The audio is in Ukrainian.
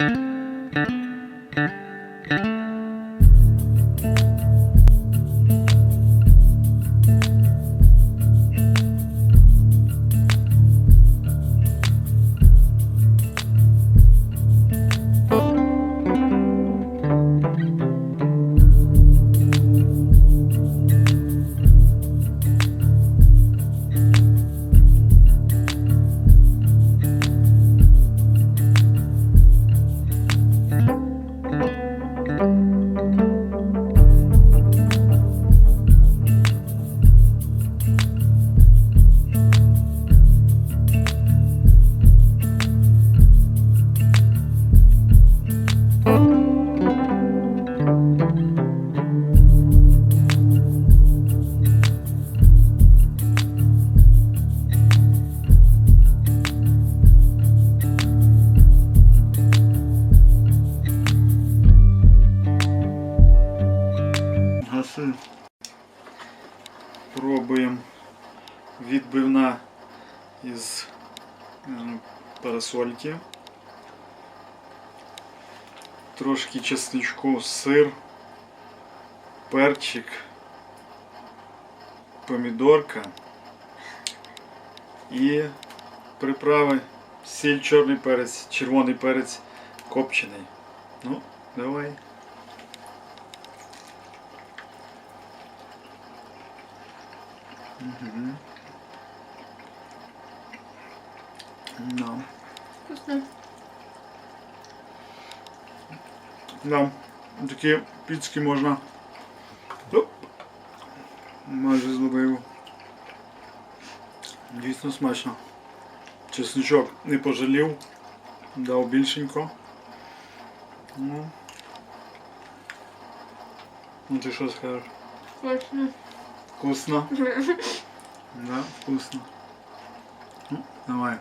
Thank you. Гаси. Пробуємо відбивна із е, парасольки. Трошки чесничку, сир, перчик, помідорка і приправи сіль, чорний перець, червоний перець копчений. Ну, давай. Мгм. Да. Вкусно. Да. Такі піцки можна. Оп. Майже зловив. Дійсно смачно. Чесничок не пожалів. Дав більшенько. Ну. Ну ти що скажеш? Вкусно. Вкусно? Да, вкусно. Ну, давай.